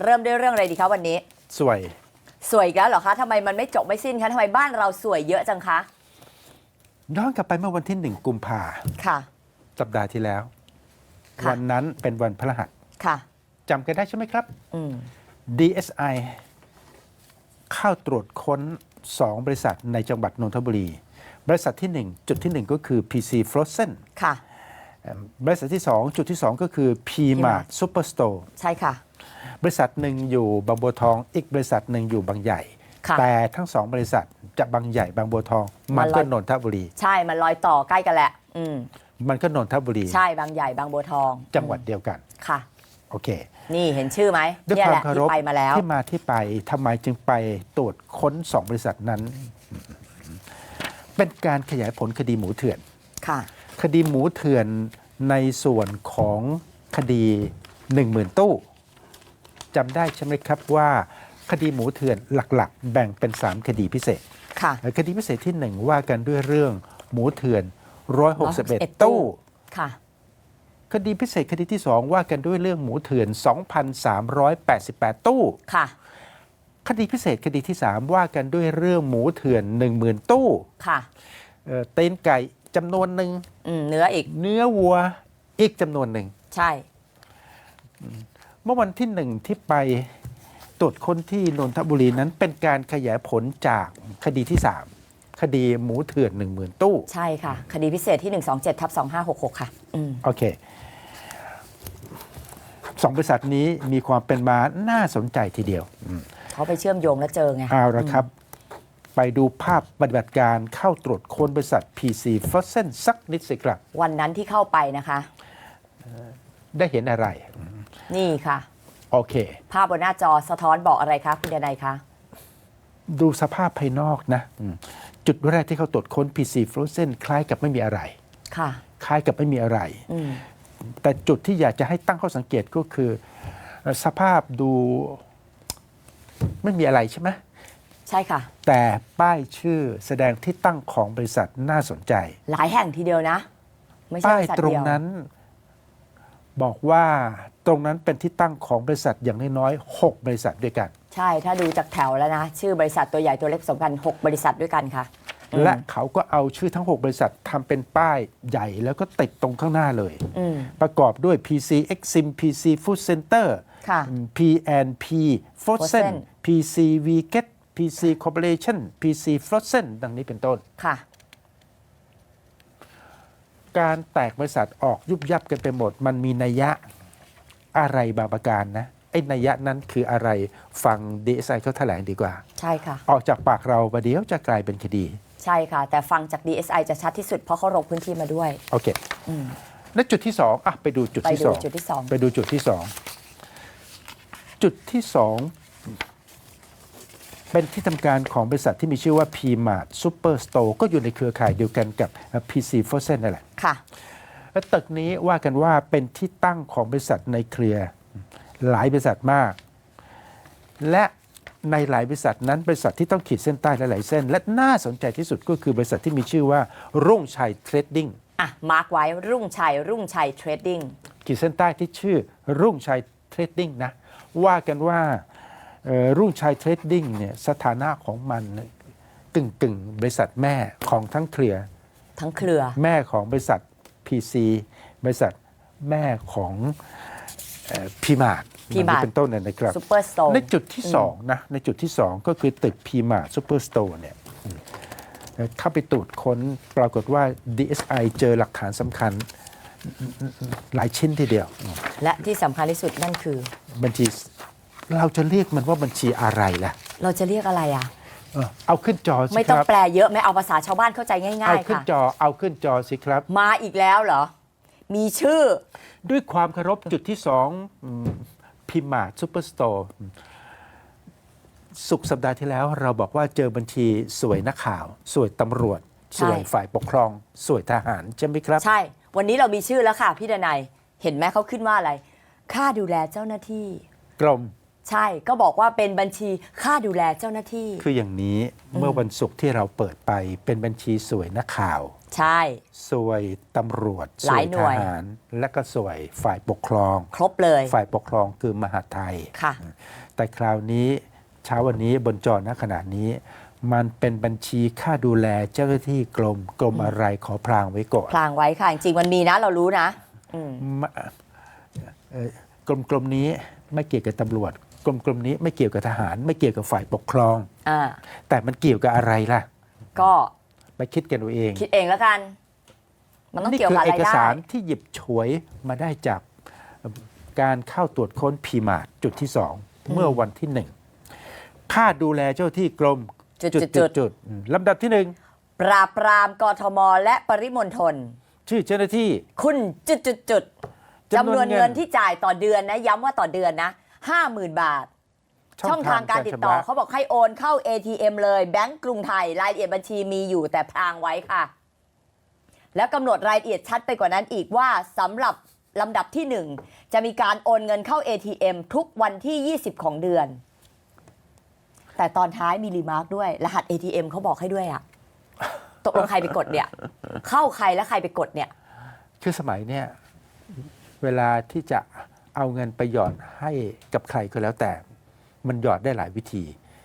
เริ่มด้วยเรื่องอะไรดีคะวันนี้ สวย สวยอีกแล้วเหรอคะทำไมมันไม่จบไม่สิ้นคะทำไมบ้านเราสวยเยอะจังคะ ย้อนกลับไปเมื่อวันที่หนึ่งกุมภาค่ะ สัปดาห์ที่แล้ว ค่ะ วันนั้นเป็นวันพฤหัสค่ะ จำกันได้ใช่ไหมครับ อืม DSI เข้าตรวจค้น 2 บริษัทในจังหวัดนนทบุรี บริษัทที่ 1 จุดที่ 1 ก็คือ PC Frozen ค่ะเอิ่มบริษัทที่ 2 จุดที่ 2 ก็คือ P Mart Superstore ใช่ค่ะ บริษัทหนึ่งอยู่บางบัวทอง อีกบริษัทหนึ่งอยู่บางใหญ่ ค่ะแต่ทั้งสองบริษัทจะบางใหญ่บางบัวทอง มันมันลก็อย นนทบุรี ใช่มันลอยต่อใกล้กันแหละ อืมมันก็นนทบุรี ใช่บางใหญ่บางบัวทองจังหวัดเดียวกัน ค่ะ โอเค นี่เห็นชื่อไหมด้วยเนี่ยควาแหมละเคาที่รพไปมาแล้ว ที่มาที่ไปทำไมจึงไปตรวจค้นสองบริษัทนั้น เป็นการขยายผลคดีหมูเถื่อน ค่ะ คดีหมูเถื่อนในส่วนของคดี 1 0,000 ตู้ จำได้ใช่ไหมครับว่าคดีหมูเถื่อนหลักๆ แบ่งเป็น 3 คดีพิเศษค่ะคดีพิเศษที่1ว่ากันด้วยเรื่องหมูเถื่อน 161 ตู้ค่ะคดีพิเศษคดีที่2ว่ากันด้วยเรื่องหมูเถื่อน 2,388 ตู้ค่ะคดีพิเศษคดีที่ 3 ว่ากันด้วยเรื่องหมูเถื่อน 10,000 ตู้ค่ะเอ่อเต้นไก่จำนวนหนึ่งอืมเนื้ออีก เนื้อวัวอีกจำนวนหนึ่งใช่ เมื่อวันที่หนึ่งที่ไปตรวจค้นที่นนทบุรีนั้นเป็นการขยายผลจากคดีที่ 3 คดีหมูเถื่อน 10,000 ตู้ ใช่ค่ะ คดีพิเศษที่ 127ทับ2566 ค่ะอืมโอเคสองบริษัทนี้มีความเป็นมาน่าสนใจทีเดียวเขาไปเชื่อมโยงแล้วเจอไงเอาละครับ ไปดูภาพปฏิบัติการเข้าตรวจค้นบริษัท PC f r o z e n สักนิดสิครับ วันนั้นที่เข้าไปนะคะ ได้เห็นอะไร นี่ค่ะ โอเค ภาพบนหน้าจอสะท้อนบอกอะไรคะคุณเดนัยคะ ดูสภาพภายนอกนะอืมจุดแรกที่เขาตรวจค้น PC Frozen คล้ายกับไม่มีอะไร ค่ะ คล้ายกับไม่มีอะไรอืมแต่จุดที่อยากจะให้ตั้งข้อสังเกตก็คือเอ่อสภาพดูไม่มีอะไรใช่ไหมใช่ค่ะ แต่ป้ายชื่อแสดงที่ตั้งของบริษัทน่าสนใจ หลายแห่งทีเดียวนะ ไม่ใช่ป้าบยริษัทตรงเดียวนั้น บอกว่าตรงนั้นเป็นที่ตั้งของบริษัทอย่างน้อยๆ6บริษัทด้วยกัน ใช่ถ้าดูจากแถวแล้วนะ ชื่อบริษัทตัวใหญ่ตัวเล็กผสมกัน6บริษัทด้วยกันค่ะอืมและเขาก็เอาชื่อทั้ง 6 บริษัททำเป็นป้ายใหญ่แล้วก็ติดตรงข้างหน้าเลย อืม ประกอบด้วย PC Exim PC Food Center ค่ะ PNP Frozen Frozen PC Vget PC Corporation PC Frozen ดังนี้เป็นต้น ค่ะ การแตกบริษัทออกยุบยับกันไปหมด มันมีนัยยะอะไรบางประการนะไอ้นัยยะนั้นคืออะไรฟังดีไซน์เขาแถลงดีกว่า ใช่ค่ะ ออกจากปากเราประเดี๋ยวจะกลายเป็นคดี ใช่ค่ะ แต่ฟังจาก DSI จะชัดที่สุดเพราะเขาลงพื้นที่มาด้วยโอเคอืมและจุดที่สองอะไปดูจุดไปที่ดูสองจุดที่สอง ไปดูจุดที่สองจุดที่สอง เป็นที่ทำการของบริษัทที่มีชื่อว่า P Mart Superstore ก็อยู่ในเครือข่ายเดียวกันกับ PC Frozen นั่นแหละค่ะและตึกนี้ว่ากันว่าเป็นที่ตั้งของบริษัทในเครือหลายบริษัทมาก และในหลายบริษัทนั้นบริษัทที่ต้องขีดเส้นใต้หลายๆเส้น และน่าสนใจที่สุดก็คือบริษัทที่มีชื่อว่า รุ่งชัยเทรดดิ้งอะมาร์กไว้รุ่งชัยรุ่งชัยเทรดดิ้งขีดเส้นใต้ที่ชื่อรุ่งชัยเทรดดิ้งนะว่ากันว่าเอ่อ รุ่งชัยเทรดดิ้งเนี่ยสถานะของมันกึ่งกึ่งๆบริษัทแม่ของทั้งเครือทั้งเครือ แม่ของบริษัท PC บริษัทแม่ของพีมาร์ท P-Mart เป็นต้นเนี่ยนะครับซูเปอร์สโตร์ในจุดที่สองนะในจุดที่สองก็คือตึกพีมาร์ทซูเปอร์สโตร์เนี่ยอืมเอ่อเข้าไปตรวจค้นปรากฏว่า DSI เจอหลักฐานสำคัญหลายชิ้นทีเดียว และที่สำคัญที่สุดนั่นคือ บัญชี เราจะเรียกมันว่าบัญชีอะไรล่ะเราจะเรียกอะไรอะ เออเอาขึ้นจอสิไม่คต้องรับแปลเยอะไหม่เอาภาษาชาวบ้านเข้าใจง่าเอาย ๆ ขึ้นค่ะ จอเอาขึ้นจอสิครับ มาอีกแล้วเหรอ มีชื่อ ด้วยความเคารพจุดที่สองพิมมาซูเปอร์สโตร์สุกร์สัปดาห์ที่แล้ว เราบอกว่าเจอบัญชีสวยนักข่าว สวยตำรวจ ใช่ สวยฝ่ายปกครอง สวยทหาร ใช่ไหมครับ ใช่ วันนี้เรามีชื่อแล้วค่ะพี่ดนัย เห็นไหมเขาขึ้นว่าอะไร ค่าดูแลเจ้าหน้าที่ กรม ใช่ก็บอกว่าเป็นบัญชีค่าดูแลเจ้าหน้าที่ คืออย่างนี้เมื่อวันศุกร์ที่เราเปิดไปเป็นบัญชีสวยนักข่าว ใช่ สวยตำรวจหสลาวยยหน่ทวย หาร และก็สวยฝ่ายปกครอง ครบเลย ฝ่ายปกครองคือมหาดไทย ค่ะ แต่คราวนี้เช้าวันนี้บนจอณขณะนี้ มันเป็นบัญชีค่าดูแลเจ้าหน้าที่กรมกรมอะไรขอพรางไว้ก่อนพลางไว้ค่ะ จริงๆมันมีนะเรารู้นะ อืม มะเอ่อกรมกรมนี้ไม่เกี่ยวกับตำรวจ กรมกรมนี้ไม่เกี่ยวกับทหาร ไม่เกี่ยวกับฝ่ายปกครอง อ่าแต่มันเกี่ยวกับอะไรล่ะก็ไปคิดกันเอาเองคิดเองแล้วกัน มันต้องนี่เกี่ยวคืกับเออะไรกได้สารที่หยิบฉวยมาได้จากการเข้าตรวจค้นพีมาร์จุดที่สองเมื่อวันที่หนึ่งค่าดูแลเจ้าที่กรมจุดจุดจุจุดดจุดอืมลำดับที่หนึ่งปราบปรามกทม และปริมณฑลชื่อเจ้าหน้าที่ คุณจุดจุดจุดจำนวนจำนวนเงินเงินที่จ่ายต่อเดือนนะ ย้ำว่าต่อเดือนนะ ห้าหมื่นบาท ช่องทางการติดต่อชำระเขาบอกให้โอนเข้า ATM เลยแบงก์กรุงไทยรายละเอียดบัญชีมีอยู่แต่พรางไว้ค่ะ แล้วกำหนดรายละเอียดชัดไปกว่านั้นอีกว่าสำหรับลำดับที่ 1 จะมีการโอนเงินเข้า ATM ทุกวันที่ 20 ของเดือน แต่ตอนท้ายมีรีมาร์กด้วย รหัส ATM เขาบอกให้ด้วยอะตกลงใครไปกดเนี่ย เข้าใครแล้วใครไปกดเนี่ย คือสมัยเนี่ย เวลาที่จะ เอาเงินไปหยอดให้กับใครก็แล้วแต่ มันหยอดได้หลายวิธี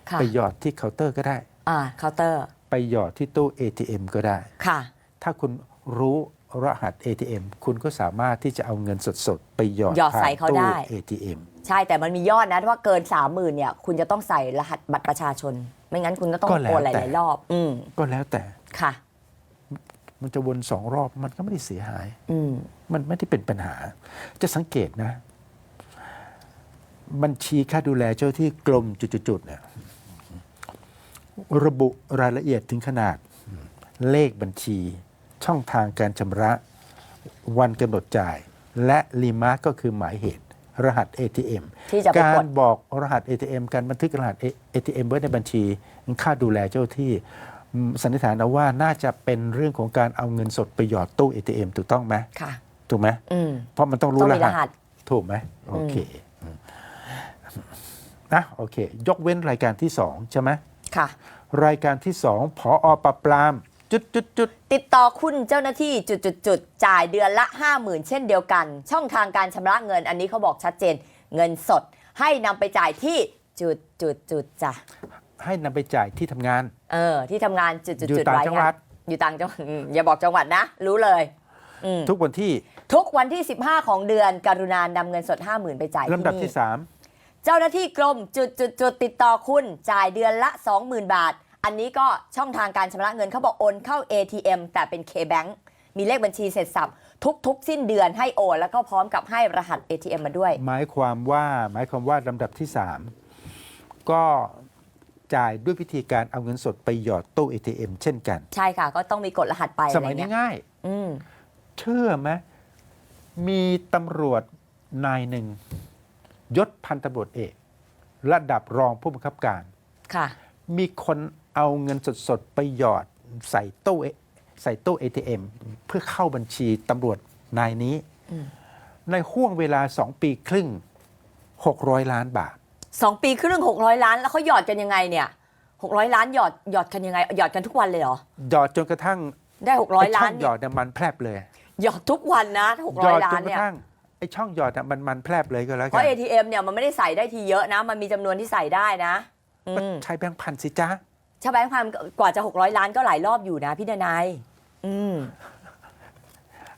ค่ะไปหยอดที่เคาน์เตอร์ก็ได้ อ่าเคาน์เตอร์ไปหยอดที่ตู้ ATM ก็ได้ ค่ะถ้าคุณรู้รหัส ATM คุณก็สามารถที่จะเอาเงินสดๆ ไปหยอดหยอดใส่ผ่นเขาตู้ได้ ATM ใช่แต่มันมียอดนะว่าเกินสามหมื่นเนี่ย คุณจะต้องใส่รหัสบัตรประชาชน ไม่งั้นคุณก็ต้องก็แล้วโอนหแต่ ลายๆรอบ อืมก็แล้วแต่ค่ะ มันจะวนสองรอบมันก็ไม่ได้เสียหาย อืม มันไม่ได้เป็นปัญหา จะสังเกตนะ บัญชีค่าดูแลเจ้าที่กรมจุดๆๆเนี่ยระบุรายละเอียดถึงขนาดเลขบัญชี ช่องทางการชำระ วันกำหนดจ่าย และรีมาร์กก็คือหมายเหตุ รหัส ATM ที่จะไปการกดบอกรหัส ATM การบันทึกรหัส ATM ไว้ในบัญชี ค่าดูแลเจ้าที่อืมสันนิษฐานเอาว่าน่าจะเป็นเรื่องของการเอาเงินสดไปหยอดตู้ ATM ถูกต้องไหมค่ะ ถูกไหมอืมเพราะมันต้องรู้ต้องรมีรหัหัสสถูกไหมโอเคอืม นะโอเค ยกเว้นรายการที่สองใช่ไหมค่ะ รายการที่สองผอปราบปราม จุดจุดจุดติดต่อคุณเจ้าหน้าที่จุดจุดจุดจ่ายเดือนละ 5 0,000 เช่นเดียวกัน ช่องทางการชำระเงิน อันนี้เขาบอกชัดเจน เงินสด ให้นำไปจ่ายที่จุดจุดจุดจ้ะให้นำไปจ่ายที่ทำงาน เออ ที่ทำงานจุดจุดอยู่จุดต่างไว้จังหวัดไอยู่ต่างจังหวัดอืมอย่าบอกจังหวัดนะ รู้เลยอืมทุกวันที่ทุกวันที่ 15 ของเดือนกรุณานำเงินสด 50,000 ไปจ่ายที่ลำดับนี่ ที่สาม เจ้าหน้าที่กรมจุดจุดจุดติดต่อคุณจ่ายเดือนละ 20,000 บาท อันนี้ก็ช่องทางการชำระเงินเขาบอกโอนเข้า ATM แต่เป็น K-Bank มีเลขบัญชีเสร็จสับทุก ๆ สิ้นเดือนให้โอน แล้วก็พร้อมกับให้รหัส ATM มาด้วย หมายความว่าหมายความว่าลำดับที่สามก็จ่ายด้วยวิธีการเอาเงินสดไปหยอดตู้ ATM เช่นกัน ใช่ค่ะ ก็ต้องมีกดรหัสไปสอะไรมัยนี้เงี้ยง่าย อืม เชื่อไหมมีตำรวจนายหนึ่ง ยศพันตำรวจเอก ระดับรองผู้บังคับการ ค่ะ มีคนเอาเงินสดๆ ไปหยอดใส่ตู้เอใส่ตู้ ATM เพื่อเข้าบัญชีตำรวจนายนี้ อืม ในห่วงเวลา2ปีครึ่ง 600 ล้านบาท2ปีครึ่ง600ล้าน แล้วเขาหยอดกันยังไงเนี่ย600ล้านหยอดหยอดกันยังไง หยอดกันทุกวันเลยเหรอ หยอดจนกระทั่งได้ไอ้600ช่ล้าอนงหยอดเนี่ยมันแพรบเลย หยอดทุกวันนะหยอด600ล้าจนนกเนี่ยระทั่ง ไอ้ช่องหยอดเนี่ยมันมันแพรบเลยก็แล้วเพกันราะ ATM เนี่ยมันไม่ได้ใส่ได้ทีเยอะนะ มันมีจำนวนที่ใส่ได้นะอืก็มใช้แบงค์พันสิจ้าชาแบงค์พันธุ์กว่าจะ 600 ล้านก็หลายรอบอยู่นะพี่ดนายอืม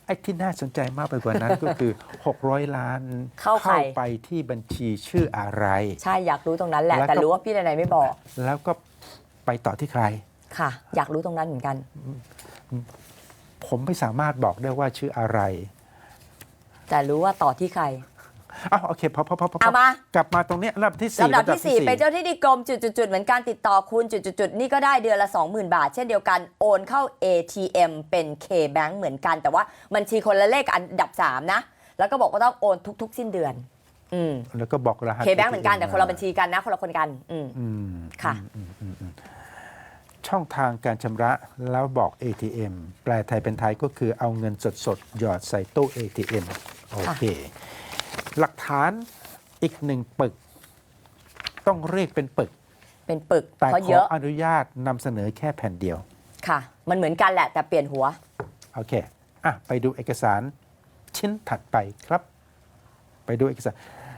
ไอ้ที่น่าสนใจมากไปกว่านั้นก็คือ 600 ล้านเข้าใคร ไปที่บัญชีชื่ออะไร ใช่อยากรู้ตรงนั้นแหละ แล้วก็ แต่รู้ว่าพี่ดนายไม่บอก แล้วก็ไปต่อที่ใคร ค่ะ อยากรู้ตรงนั้นเหมือนกัน ผมไม่สามารถบอกได้ว่าชื่ออะไร แต่รู้ว่าต่อที่ใคร อ้าวโอเคพอพอพอพอเอามา กลับมาตรงเนี้ยลำดับที่สี่ลำดับที่4เป็นเจ้าหน้าที่กรมจุดๆๆเหมือนการติดต่อคุณจุดๆๆนี่ก็ได้เดือนละ 20,000 บาท เช่นเดียวกันโอนเข้า ATM เป็น K-Bank เหมือนกัน แต่ว่าบัญชีคนละเลขกับอันดับ 3 นะ แล้วก็บอกว่าต้องโอนทุก ๆ สิ้นเดือน อืม แล้วก็บอกรหัส K-Bank เหมือนกันแต่คนละบัญชีกันนะคนละคนกัน อืม อืมค่ะ อืมอืมอืมช่องทางการชำระแล้วบอก ATM แปลไทยเป็นไทยก็คือเอาเงินสดสดๆหยอดใส่ตู้ ATM โอเค หลักฐานอีกหนึ่งปึก ต้องเรียกเป็นปึก เป็นปึกแต่เพราะขเยออะอนุญาตนำเสนอแค่แผ่นเดียว ค่ะ มันเหมือนกันแหละแต่เปลี่ยนหัว โอเค อะ ไปดูเอกสารชิ้นถัดไปครับ ไปดูเอกสาร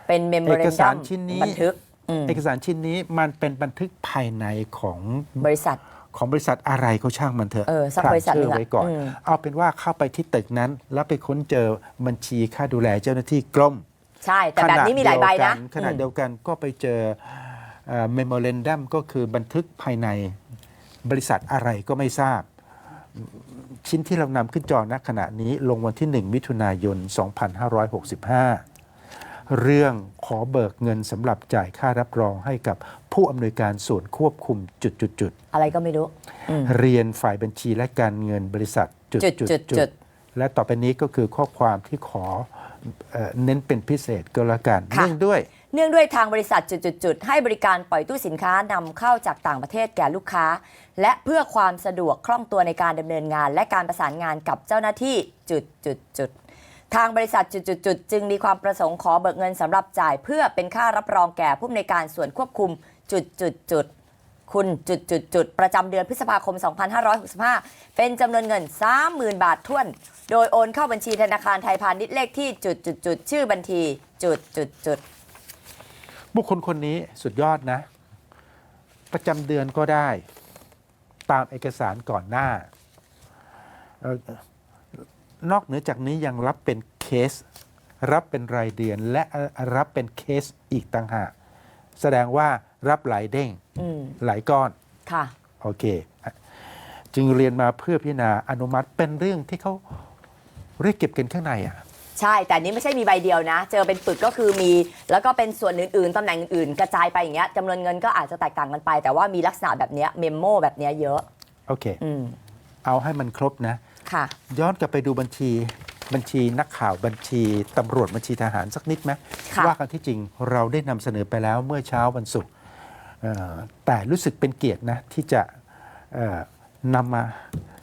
เป็นเมมโมเรเอกนสาดัรมชิ้นนี้ บันทึกอืมเอกสารชิ้นนี้มันเป็นบันทึกภายในของบริษัท ของบริษัทอะไรก็ช่างมันเถอะเออสักพรางบริษัทหนึ่ชื่องอะไว้ก่อน อืมเอาเอาเป็นว่าเข้าไปที่ตึกนั้น แล้วไปค้นเจอบัญชีค่าดูแลเจ้าหน้าที่กรม ใช่ แต่แบบนี้มีหลายใบนะขณะอืมเดียวกันก็ไปเจอเมมโมเรนดัมก็คือบันทึกภายในบริษัทอะไรก็ไม่ทราบ ชิ้นที่เรานำขึ้นจอณขณะนี้ลงวันที่ 1 มิถุนายน 2565 เรื่องขอเบิกเงินสำหรับจ่ายค่ารับรองให้กับ ผู้อำนวยการส่วนควบคุมจุดๆอะไรก็ไม่รู้อืมๆเรียนฝ่ายบัญชีและการเงินบริษัทจุดจุดๆๆๆๆและต่อไปนี้ก็คือข้อความที่ขอเอ่อเน้นเป็นพิเศษก็แล้วกันค่ะ เนื่องด้วย เนื่องด้วยทางบริษัทจุดๆๆให้บริการปล่อยตู้สินค้านำเข้าจากต่างประเทศแก่ลูกค้า และเพื่อความสะดวกคล่องตัวในการดำเนินงาน และการประสานงานกับเจ้าหน้าที่จุดๆๆทางบริษัทจุดๆๆจึงมีความประสงค์ขอเบิกเงินสำหรับจ่าย เพื่อเป็นค่ารับรองแก่ผู้อำนวยการส่วนควบคุม จุดๆๆคุณจุดๆๆประจำเดือนพฤษภาคม 2565 เป็นจำนวนเงิน 30,000 บาทท้วน โดยโอนเข้าบัญชีธนาคารไทยพาณิชย์เลขที่จุดๆๆชื่อบัญชีจุดๆๆบุคคลคนนี้สุดยอดนะ ประจำเดือนก็ได้ ตามเอกสารก่อนหน้า นอกเหนือจากนี้ยังรับเป็นเคส รับเป็นรายเดือนและรับเป็นเคสอีกต่างหาก แสดงว่ารับหลายเด้งอืมหลายก้อนค่ะ โอเค จึงเรียนมาเพื่อพิจารณาอนุมัติเป็นเรื่องที่เขาเรียกเก็บกันข้างในอะ ใช่ แต่อันนี้ไม่ใช่มีใบเดียวนะ เจอเป็นปึกก็คือมี แล้วก็เป็นส่วนอื่นๆตำแหน่งอื่นๆกระจายไปอย่างเงี้ยจำนวนเงินก็อาจจะแตกต่างกันไป แต่ว่ามีลักษณะแบบเนี้ยเมมโมแบบเนี้ยเยอะ โอเค อืม เอาให้มันครบนะ ค่ะ ย้อนกลับไปดูบัญชี บัญชีนักข่าวบัญชีตำรวจบัญชีทหารสักนิดไหมค่ะว่ากันที่จริงเราได้นำเสนอไปแล้วเมื่อเช้าวันศุกร์เอ่อแต่รู้สึกเป็นเกียรตินะที่จะเอ่อนำมา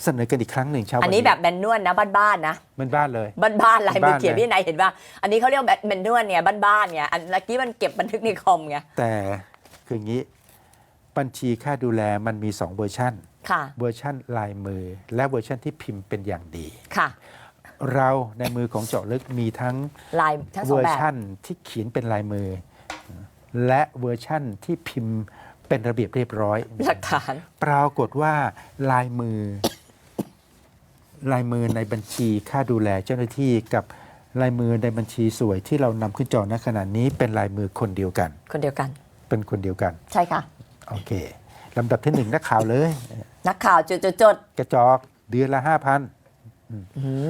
เสนอกันอีกครั้งหนึ่งเช้าวัอันนี้แบบแมนนวลนะบ้านๆนะ มันบ้านเลย บ้านๆลายมือเขียนบ้านๆพี่ไหนายเห็นป่ะอันนี้เขาเรียกแบบแมนนวลเนี่ยบ้านๆเนี่ยอันเมื่อกี้มันเก็บบันทึกในคอมไงแต่คืออย่างนี้บัญชีค่าดูแลมันมี 2 เวอร์ชันค่ะเวอร์ชันลายมือ และเวอร์ชันที่พิมพ์เป็นอย่างดี ค่ะ เราในมือของเจาะลึกมีทั้งลายทั้งสเวองอแบร์บ ชั่นที่เขียนเป็นลายมือ และเวอร์ชั่นที่พิมพ์เป็นระเบียบเรียบร้อย หลักฐาน ปรากฏว่าลายมือ ลายมือในบัญชีค่าดูแลเจ้าหน้าที่กับลายมือในบัญชีสวยที่เรานำขึ้นจอณขณะนี้เป็นลายมือคนเดียวกัน คนเดียวกัน เป็นคนเดียวกัน ใช่ค่ะ โอเคลำดับที่หนึ่งนักข่าวเลย นักข่าวจุดๆกระจอกเดือนละห้าพันๆ อื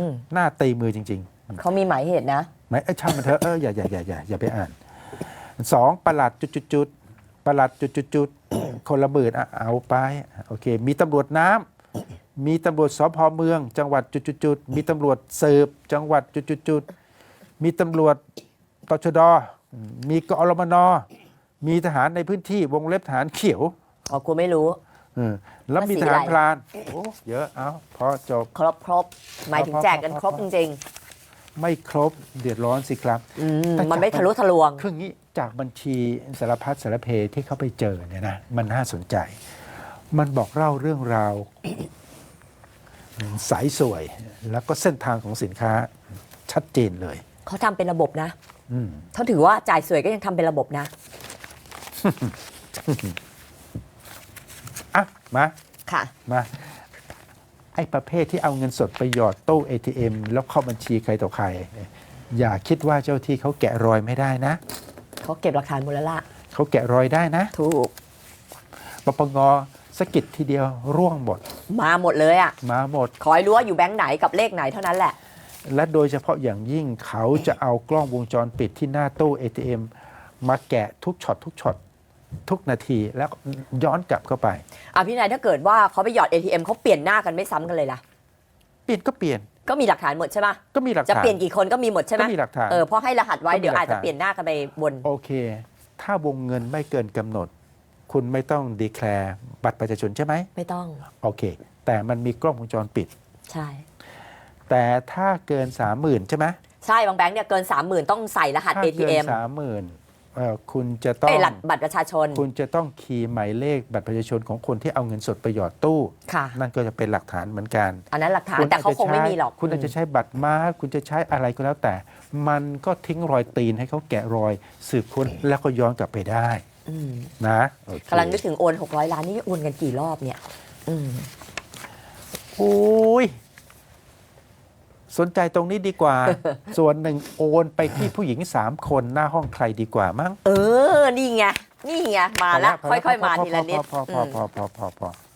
มหน้าตีมือจริงๆเขามีหมายเหตุนะไหมเอ้ยช่างมันเถอะเอออย่าอย่าอย่าอย่าอย่าไปอ่านสองประหลัดจุดจุดจุดประหลัดจุดจุดจุดคนละหมื่นอะเอาไปโอเค มีตำรวจน้ำมีตำรวจสพเมือง จังหวัดจุดจุดจุดมีตำรวจสืบ จังหวัดจุดจุดจุดมีตำรวจตชดมีกอรมนมีทหารในพื้นที่วงเล็บทหารเขียว อ๋อกูไม่รู้ เออแล้วมีว่าสีทหารอะไรพรานโอ้เยอะเอาพอจบ ครบครบหมายถึงแจกกันครบจริง ไม่ครบเดือดร้อนสิครับ ๆ อืมแต่ มันไม่จากทะลุทะลวง คืองี้จากบัญชีสารพัดสารเพที่เขาไปเจอเนี่ยนะมันน่าสนใจ มันบอกเล่าเรื่องราว สายสวย แล้วก็เส้นทางของสินค้าชัดเจนเลย เขาทำเป็นระบบนะอืม เขาถือว่าจ่ายสวยก็ยังทำเป็นระบบนะอะ มาค่ะ มาไอ้ประเภทที่เอาเงินสดไปหยอดตู้ ATM แล้วเข้าบัญชีใครต่อใคร อย่าคิดว่าเจ้าที่เขาแกะรอยไม่ได้นะ เขาเก็บหลักฐานมูลละเขาแกะรอยได้นะถูกปปงสะกิดทีเดียวร่วงหมด มาหมดเลยอะ มาหมด ขอให้รู้ว่าอยู่แบงค์ไหนกับเลขไหนเท่านั้นแหละ และโดยเฉพาะอย่างยิ่งเขาจะเอากล้องวงจรปิดที่หน้าตู้ ATM มาแกะทุกช็อตทุกช็อต ทุกนาทีแล้วย้อนกลับเข้าไป อะพี่นายถ้าเกิดว่าเขาไปหยอด ATM เขาเปลี่ยนหน้ากันไม่ซ้ำกันเลยล่ะ เปลี่ยนก็เปลี่ยนก็มีหลักฐานหมดใช่ปะก็มีหลักจะฐานเปลี่ยนกี่คนก็มีหมดใช่ไหมก็มีหลักฐานเออเพราะให้รหัสไว้ก็มีเดี๋ยวอาจหลัจะกฐานเปลี่ยนหน้ากันไปบน โอเค ถ้าวงเงินไม่เกินกำหนด คุณไม่ต้องดีแคลร์บัตรประชาชนใช่ไหมไม่ต้องโอเค แต่มันมีกล้องวงจรปิด ใช่ แต่ถ้าเกิน30,000ใช่ไหมใช่บางแบงค์เนี่ยเกิน 30,000 ต้องใส่รหัส ถ้าเกิน ATM 30,000 เอ่อคุณจะต้องเอ้ยหลักบัตรประชาชน คุณจะต้องคีย์หมายเลขบัตรประชาชนของคนที่เอาเงินสดไปหยอดตู้ ค่ะ นั่นก็จะเป็นหลักฐานเหมือนกัน อันนั้นหลักฐานคุณแต่เขาอจจะคงไม่ใช้มีหรอกคุณอาจจะใช้บัตรมาสคุณจะใช้อะไรก็แล้วแต่ มันก็ทิ้งรอยตีนให้เขาแกะรอย สืบค้นแล้วก็ย้อนกลับไปได้อืมนะโอเคกำลังนึกถึงโอน 600 ล้านนี่โอนกันกี่รอบเนี่ย อืม โอ้ย สนใจตรงนี้ดีกว่า ส่วนหนึ่งโอนไปที่ผู้หญิงสามคนหน้าห้องใครดีกว่ามั้ง เออ นี่ไง นี่ไง มาแล้วพอค่อยๆ มาพทีละนิด พอพอพอพอพอพอพอ